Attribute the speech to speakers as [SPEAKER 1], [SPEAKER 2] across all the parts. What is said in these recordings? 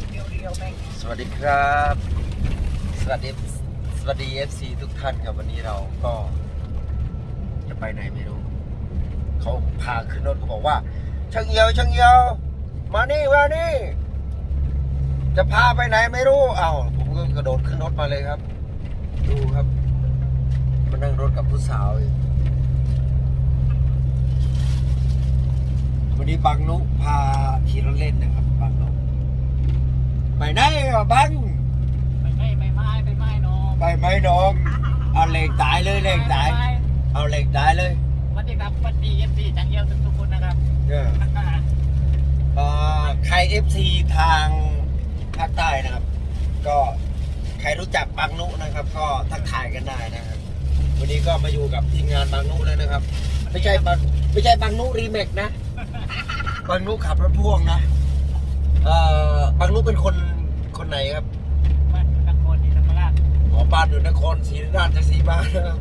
[SPEAKER 1] แบบเรียวๆแม่ง
[SPEAKER 2] สวัสดีครับ สวัสดีสวัสดี FC ทุกท่านครับวันนี้เราก็จะไปไหนไม่รู้ เขาพาขึ้นรถเขาบอกว่าช่างเอียวช่างเอียว มานี่มานี่ จะพาไปไหนไม่รู้ เอ้าผมก็กระโดดขึ้นรถมาเลยครับ ดูครับ มานั่งรถกับผู้สาวอีกวันนี้บังนุพาขี่รถเล่นนะครับบังนุ ไปไหนอะบัง
[SPEAKER 1] ไปไม่ไปไม้ไปไม้น้อง
[SPEAKER 2] ไปไหมน้องเอาเหล็กตายเลยเหล็กตาย เอาเหล็กตายเลย
[SPEAKER 1] วันนี้ครับวันดีเอฟซีจังเยี่ยวทุกคนนะครับ
[SPEAKER 2] เนี่ยเอ่อใคร FC ทางภาคใต้นะครับ ก็ใครรู้จักบางนุนะครับ ก็ทักทายกันได้นะครับ วันนี้ก็มาอยู่กับทีมงานบางนุแล้วนะครับ ไม่ใช่บางไม่ใช่บางนุรีเมกนะบางนุขับรถพ่วงนะเอ่อบางนุเป็นคน คนไหนครับ
[SPEAKER 1] มันตะโกนดีธรรมราช
[SPEAKER 2] หมอบ้านอยู่นครศรีราชสีมานะครับ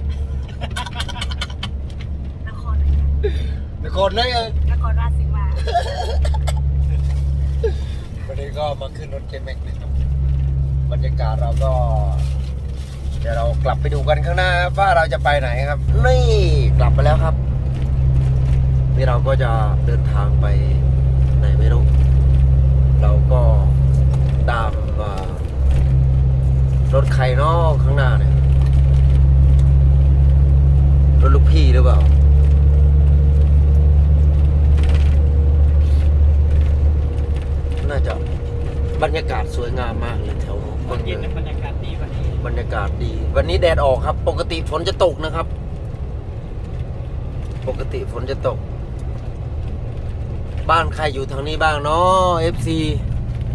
[SPEAKER 3] นครไหนนะ
[SPEAKER 2] นครเลยเออน
[SPEAKER 3] ครราชสีมา
[SPEAKER 2] วันนี้ก็มาขึ้นรถเจแม็กนะครับบรรยากาศเราก็ เดี๋ยวเรากลับไปดูกันข้างหน้าว่าเราจะไปไหนครับ นี่กลับไปแล้วครับ นี่เราก็จะเดินทางไปไหนไม่รู้เราก็ตาม มารถใครเนอกข้างหน้าเนี่ย รถลูกพี่หรือเปล่าน่าจะบรรยากาศสวยงามมากเลยแถว
[SPEAKER 1] ต
[SPEAKER 2] เมื
[SPEAKER 1] อ
[SPEAKER 2] อนง
[SPEAKER 1] เย็น
[SPEAKER 2] เลย
[SPEAKER 1] บรรยากาศดีกว่านี้
[SPEAKER 2] บรรยากาศดี วันนี้แดดออกครับ ปกติฝนจะตกนะครับ ปกติฝนจะตก บ้านใครอยู่ทางนี้บ้างเนาะ FC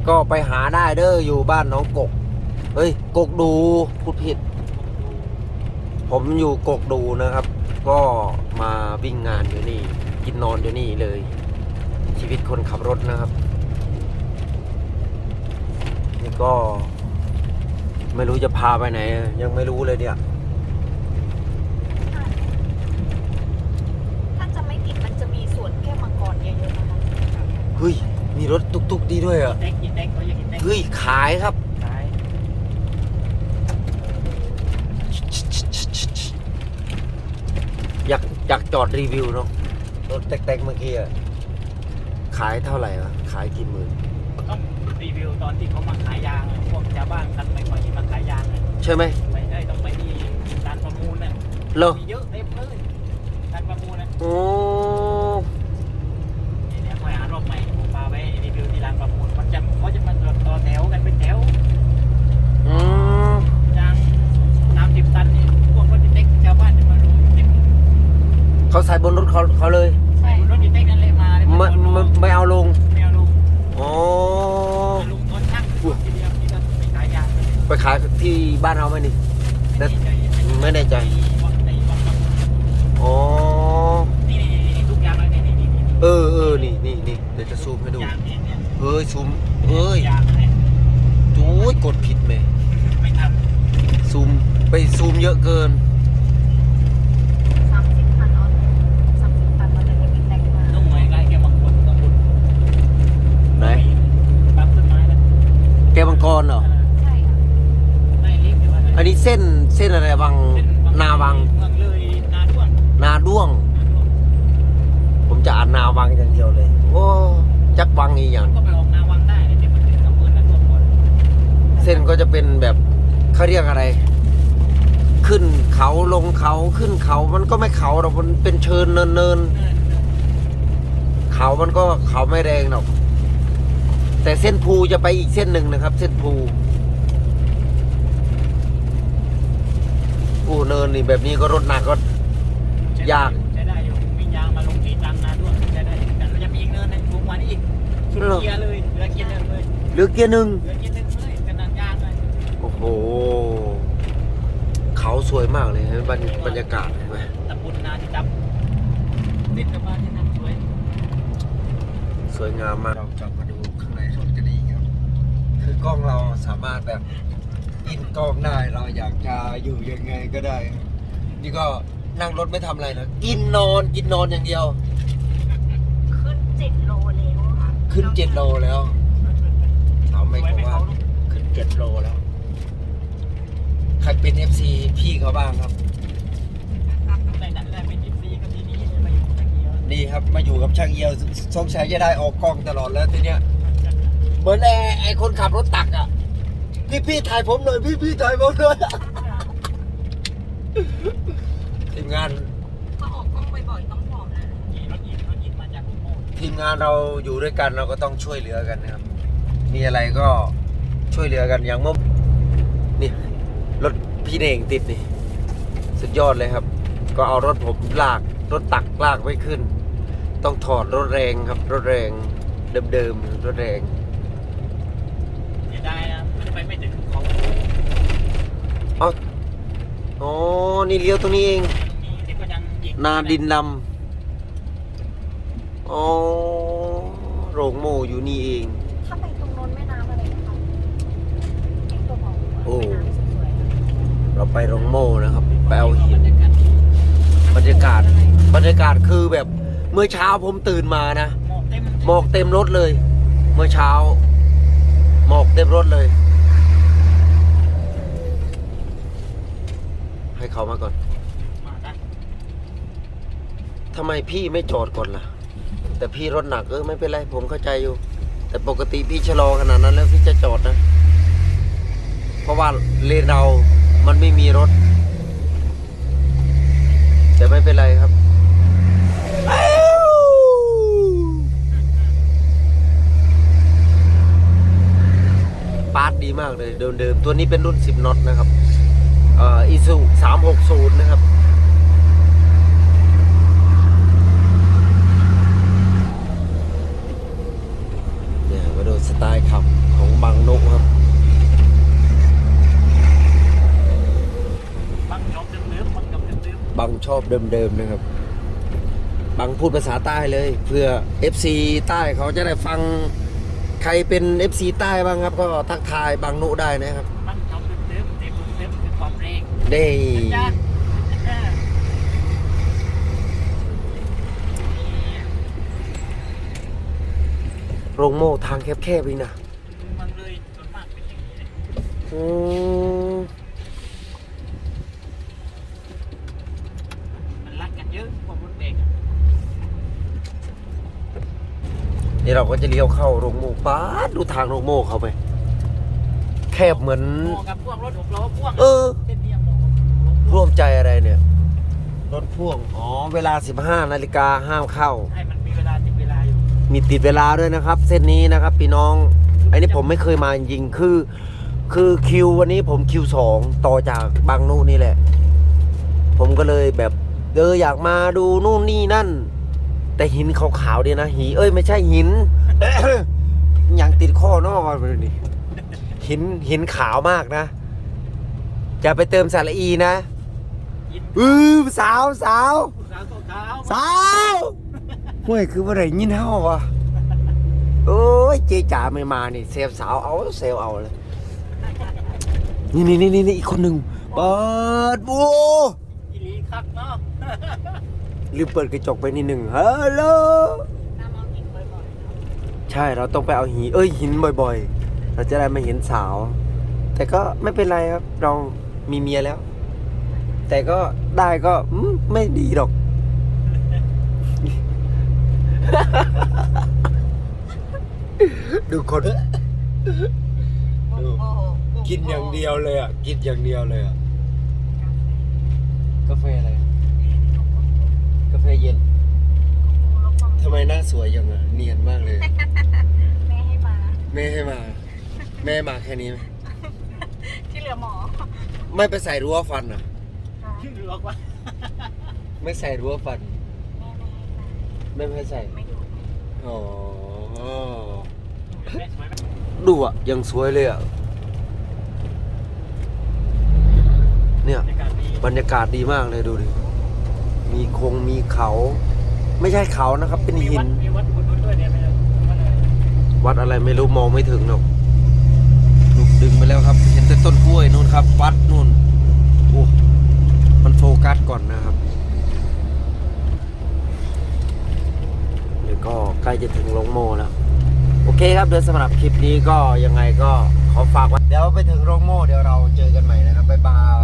[SPEAKER 2] ก็ไปหาได้เด้ออยู่บ้านน้องกก เฮ้ย กกดูพูดผิด ผมอยู่กกดูนะครับ ก็มาวิ่งงานอยู่นี่ กินนอนอยู่นี่เลย ชีวิตคนขับรถนะครับนี่ก็ ไม่รู้จะพาไปไหน ยังไม่รู้เลยเนี่ย
[SPEAKER 3] ถ้าจะไม่ผิดมันจะมีสวนแก้วมังกรเยอะๆนะคะ
[SPEAKER 2] เฮ้ย มีรถตุกๆดีด้วยเหรอะ
[SPEAKER 1] เด็กกินเด็กเขาอยากกินเด็ก
[SPEAKER 2] เฮ้ย ขายครับ
[SPEAKER 1] ขาย
[SPEAKER 2] อยากอยากจอดรีวิวเนาะรถแตกๆเมื่อกี้อะขายเท่าไหร่วะขายกี่หมื่น
[SPEAKER 1] ต้องรีวิวตอนที่เขามาขายยางอะพวกชาวบ้านกันไม่ค่อยที่มาขายยางอะ
[SPEAKER 2] ใช่ไหม
[SPEAKER 1] ไปได้ต้องไปที่ร้านประมูลน่ะ
[SPEAKER 2] เหรอ
[SPEAKER 1] มีเยอะเต็มเลยร้านประมูลนะ
[SPEAKER 2] โอ้
[SPEAKER 1] นี่เนี่ยคอยหารอบใหม่ผมพาไปรีวิวที่ร้านประมูลมันจะเขาจะมาต่อแถวกันเป็นแถว
[SPEAKER 2] อืม
[SPEAKER 1] ยางสามสิบตันนี่พวกรถดิเต็กชาวบ้านจะมารู้เต็ม
[SPEAKER 2] เขาใส่บนรถเขาเขาเลย
[SPEAKER 1] ใช่รถดิเต็กนั่นเลยมาเลย
[SPEAKER 2] ไม่ไม่ไม่เอาลง
[SPEAKER 1] ไม่เอาลุง
[SPEAKER 2] อ๋อ
[SPEAKER 1] ลุงตอนช่างทีเดียวนี่ก็ไปขายยางเลย
[SPEAKER 2] ไปขายที่บ้านเราไหมนี่แต่ไม่แน่ใจ
[SPEAKER 1] ในวังวัง
[SPEAKER 2] อ๋อ
[SPEAKER 1] นี่นี่นี่ทุกอย่างเลยนี่นี่นี่
[SPEAKER 2] เออเออนี่นี่นี่เดี๋ยวจะซูมให้ดู
[SPEAKER 1] ยางเนี่ยเนี่ย
[SPEAKER 2] เฮ้ยซูมเฮ้ย
[SPEAKER 1] ยางอะไร
[SPEAKER 2] โอ้ยกดผิดไหม
[SPEAKER 1] ไม่ท
[SPEAKER 2] ซูมไปซูมเยอะเกิน
[SPEAKER 3] สามสิบตันเอาสามสิบตันมันจะมีแตกมาำ
[SPEAKER 1] ต้องไว้ใกล้แกบางคนต้องบุญ
[SPEAKER 2] ไหน
[SPEAKER 1] ปั๊บต้นไม้แล้ว
[SPEAKER 2] แกวมังก รเหรอ
[SPEAKER 3] ใช่ค่ะ
[SPEAKER 1] ได้ลิฟต์หรือว่า
[SPEAKER 2] อันนี้เส้นเส้นอะไรวังนาวัง
[SPEAKER 1] เมืองเลยนาด้วง
[SPEAKER 2] นาด้วงผมจะอ่านนาวังอย่างเดียวเลย โอ้จักวังอีกอย่าง
[SPEAKER 1] ก็ไปออกนาวังได้เนี่ยมันเป็นอำเภอนาด้วงก่อน
[SPEAKER 2] เส้นก็จะเป็นแบบเขาเรียกอะไร ขึ้นเขาลงเขาขึ้นเขามันก็ไม่เขาหรอกมันเป็นเชิญเนินเนินๆเขามันก็เขาไม่แรงหรอก แต่เส้นภูจะไปอีกเส้นหนึ่งนะครับ เส้นภูโอ้เนินนี่แบบนี้ก็รถหนักก็ ยาก
[SPEAKER 1] ใช้ได้อยู่มียางมาลงสีตังนาด้วงใช้ได้แต่เราจะมีอีกเนินในวงวันอีกสุดเกียร์เลยเหลือเกียร์หนึ่งเลย
[SPEAKER 2] เหลือเกียร์หนึ่ง
[SPEAKER 1] เหลือเกียร์หนึ่งเลยเป็นนันยางเลย
[SPEAKER 2] โอ้โห เขาสวยมากเลยเห็นบรรบรรยากาศเห็นไหม
[SPEAKER 1] ตะบุญนาที่จับติดกับบ้านที่นั่นสวย
[SPEAKER 2] สวยงามมากเราจะ กล้องเราสามารถแบบอินกล้องได้เราอยากจะอยู่ยังไงก็ได้ นี่ก็นั่งรถไม่ทำอะไรนะกินนอนกินนอนอย่างเดียว
[SPEAKER 3] ขึ้นเจ็ดโลแล้ว
[SPEAKER 2] ขึ้นเจ็ดโลแล้วเอาไม่
[SPEAKER 1] ก็ว่าขึ้นเจ็ด
[SPEAKER 2] โล
[SPEAKER 1] แล้ว ใคร
[SPEAKER 2] เป็นเอฟซีพี่เขาบ้างครับ
[SPEAKER 1] แต่นั่แหลเป็นยิปซีกับทีนี่มาอยู่ตะเกียบ
[SPEAKER 2] ดีครับมาอยู่กับช่างเยียวสงสัยจะได้ออกกล้องตลอดแล้วทีเนี้ย เหมือนไอ้ไอ้คนขับรถตักอะ พี่พี่ถ่ายผมหน่อยพี่พี่ถ่ายผมหน่อยทีมงาน
[SPEAKER 3] ก็ออกกล้องบ่อยๆต้องผอมนะ
[SPEAKER 1] ขี่รถอินรถอินมาจากโมด
[SPEAKER 2] ทีมงานเราอยู่ด้วยกันเราก็ต้องช่วยเหลือกันนะครับ มีอะไรก็ช่วยเหลือกันอย่างเมื่อนี่รถพี่เน่งติดนี่สุดยอดเลยครับ ก็เอารถผมลากรถตักลากไว้ขึ้น ต้องถอดรถแรงครับ รถแรงเดิมๆรถแรง
[SPEAKER 1] เสียดายนะมันไปไม่ถึงของ
[SPEAKER 2] เอาอ๋อ นี่เลี้ยวตรงนี้เอง
[SPEAKER 1] มีเด็กก็ยังยิง
[SPEAKER 2] นาดินดำอ๋อ โรงโมอยู่นี่เอง
[SPEAKER 3] ถ้าไปตรงโน้นแม่น้ำอะไรนะคะไอ้ตัวหมอ
[SPEAKER 2] โอ้
[SPEAKER 3] แม่น้ำสวยๆอะ
[SPEAKER 2] เราไปโรงโมนะครับ ไปเอาหิน
[SPEAKER 1] บรรยากาศดี
[SPEAKER 2] บรรยากาศ บรรยากาศคือแบบ เมื่อเช้าผมตื่นมานะ
[SPEAKER 1] หมอกเต็ม
[SPEAKER 2] หมอกเต็มรถเลย เมื่อเช้า หมอกเต็มรถเลย ให้เขามาก่อน
[SPEAKER 1] มาได้
[SPEAKER 2] ทำไมพี่ไม่จอดก่อนล่ะ แต่พี่รถหนักเออไม่เป็นไร ผมเข้าใจอยู่ แต่ปกติพี่ชะลอขนาดนั้นแล้วพี่จะจอดนะ เพราะว่าเลนเรามันไม่มีรถ แต่ไม่เป็นไรครับอ้าวปาร์ตดีมาก เลยเดิมๆตัวนี้เป็นรุ่น 10น็อตนะครับเอ่ออีซู360นะครับ เนี่ยมาดูสไตล์ขับของบางนกครับ
[SPEAKER 1] บังจบเดิมๆบังจบเดิม
[SPEAKER 2] บางชอบเดิมๆนะครับบางพูดภาษาใต้เลย เพื่อ FC ใต้เขาจะได้ฟัง ใครเป็น FC ใต้บ้างครับ ก็ทักทายบางนุได้นะครับ
[SPEAKER 1] ๆบังจบเดิมๆเต็มเต็มคือความแรง
[SPEAKER 2] ได้
[SPEAKER 1] จ้าเออ
[SPEAKER 2] โรงโม่ทางแคบๆเองนะ
[SPEAKER 1] มันเลยส่วนมากเป็นอย่างนี้เลย
[SPEAKER 2] อืม
[SPEAKER 1] มันรักกันเยอะกว่ารถเด็กอะ
[SPEAKER 2] นี่เราก็จะเลี้ยวเข้าโรงโม่ป้าดดูทางโรงโม่เขาไป แคบเหมือน
[SPEAKER 1] เหมาะกับพวกรถหกล้อพ่วงะ
[SPEAKER 2] เออ
[SPEAKER 1] เส้นเนี้ยเหมาะกับรถพ่วง
[SPEAKER 2] ร่วมใจอะไรเนี่ย รถพ่วง อ๋อ เวลา 15นาฬิกาห้ามเข้า
[SPEAKER 1] ให้มันมีเวลาติดเวลาอยู่
[SPEAKER 2] มีติดเวลาด้วยนะครับ เส้นนี้นะครับพี่น้อง อันนี้ผมไม่เคยมาจริงๆคือ คือคิววันนี้ผมคิวสองต่อจากบางนู่นนี่แหละ ผมก็เลยแบบเอออยากมาดูนู่นนี่นั่น แต่หินขาวๆดีนะหีเอ้ยไม่ใช่หิน อย่างติดข้อนอกมาเลยนี่หินหินขาวมากนะจะไปเติมสารอีนะ
[SPEAKER 1] ยิน
[SPEAKER 2] อือสาวสาว
[SPEAKER 1] ผู้สาวตัวขาว
[SPEAKER 2] สาวห่วยคือว่าไรยินเฮาวะโอ้ยเจจ๋าไม่มานี่เซลสาวเอาเซลเอาเลยนี่นี่นี่นี่อีกคนหนึ่งเปิดบู
[SPEAKER 1] อีหลีคักเนาะ
[SPEAKER 2] ลืมเปิดกระจกไปนิดหนึ่งฮัลโหลใช่เราต้องไปเอาหินเอ้ยหินบ่อยๆ เราจะได้ไม่เห็นสาว แต่ก็ไม่เป็นไรครับ เรามีเมียแล้ว แต่ก็ได้ก็ไม่ดีหรอก ดูคน
[SPEAKER 3] โอ้โห
[SPEAKER 2] กินอย่างเดียวเลยอะ กินอย่างเดียวเลยอะ กาแฟอะไร กาแฟเย็นทำไมหน้าสวยอย่างอะเนียนมากเลย
[SPEAKER 3] แม่ให้มา
[SPEAKER 2] แม่ให้มา แม่มาแค่นี้ไหม
[SPEAKER 3] ที่เหลือหมอ
[SPEAKER 2] ไม่ไปใส่รั้วฟันอะ
[SPEAKER 1] ชื่อหลอกว่า
[SPEAKER 2] ไม่ใส่รั้วฟัน
[SPEAKER 3] แม่ไม่ให้มา
[SPEAKER 2] ไม่ให้ใส่
[SPEAKER 3] ไม่ดู
[SPEAKER 2] อ๋อ
[SPEAKER 1] แม่สวยไหม
[SPEAKER 2] ดูอะ ยังสวยเลยอะ เนี่ย
[SPEAKER 1] ในการดี
[SPEAKER 2] บรรยากาศดีมากเลยดูดิ มีคงมีเขา ไม่ใช่เขานะครับ เป็นหิน
[SPEAKER 1] มีวัดบนนู้นด้วยเนี่ยไม่รู้วัดอะไร
[SPEAKER 2] วัดอะไรไม่รู้มองไม่ถึงหรอกลูกดึงไปแล้วครับ เห็นแต่ต้นกล้วยนู่นครับ วัดนู่นโอ้มันโฟกัสก่อนนะครับเดี๋ยวก็ใกล้จะถึงลงโมแล้วโอเคครับเดี๋ยวสำหรับคลิปนี้ก็ยังไงก็ขอฝากไว้เดี๋ยวไปถึงโรงโม่เดี๋ยวเราเจอกันใหม่นะครับบ๊ายบาย